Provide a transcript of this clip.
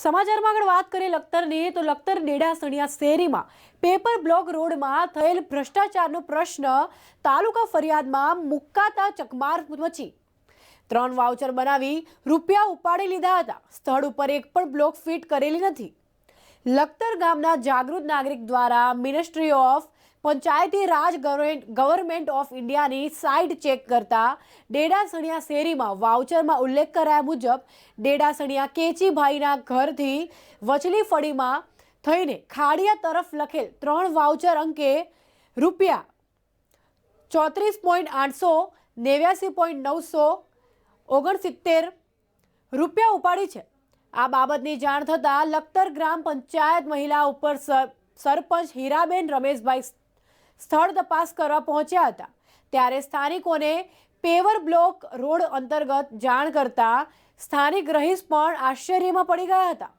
સમાચારમાં આગળ વાત કરીએ લખતરની, તો લખતર ડેડાસણિયા શેરીમાં પેપર બ્લોક રોડમાં થયેલ ભ્રષ્ટાચારનો પ્રશ્ન તાલુકા ફરિયાદમાં મુકાતા ચકમાર મચી. ત્રણ વાઉચર બનાવી રૂપિયા ઉપાડી લીધા હતા. સ્થળ ઉપર એક પણ બ્લોક ફિટ કરેલી નથી. લખતર ગામના જાગૃત નાગરિક દ્વારા ministry of Panchayati Raj government of ઇન્ડિયાની સાઇટ ચેક કરતા ડેડાસણિયા શેરીમાં વાઉચરમાં ઉલ્લેખ કરાયા મુજબ ડેડાસણિયા કેચીભાઈના ઘરથી વચલી ફળીમાં થઈને ખાડિયા તરફ લખેલ ત્રણ વાઉચર અંકે રૂપિયા ચોત્રીસ પોઈન્ટ આઠસો નેવ્યાસી પોઈન્ટ નવસો ઓગણસિત્તેર રૂપિયા ઉપાડી છે. આ બાબતની જાણ થતાં લખતર ગ્રામ પંચાયત મહિલા ઉપર સર- સરપંચ હીરાબેન રમેશભાઈ સ્થળ તપાસ કરવા પહોંચ્યા હતા. ત્યારે સ્થાનિકોને પેવર બ્લોક રોડ અંતર્ગત જાણ કરતા સ્થાનિક રહીશ પણ આશ્ચર્યમાં પડી ગયા હતા.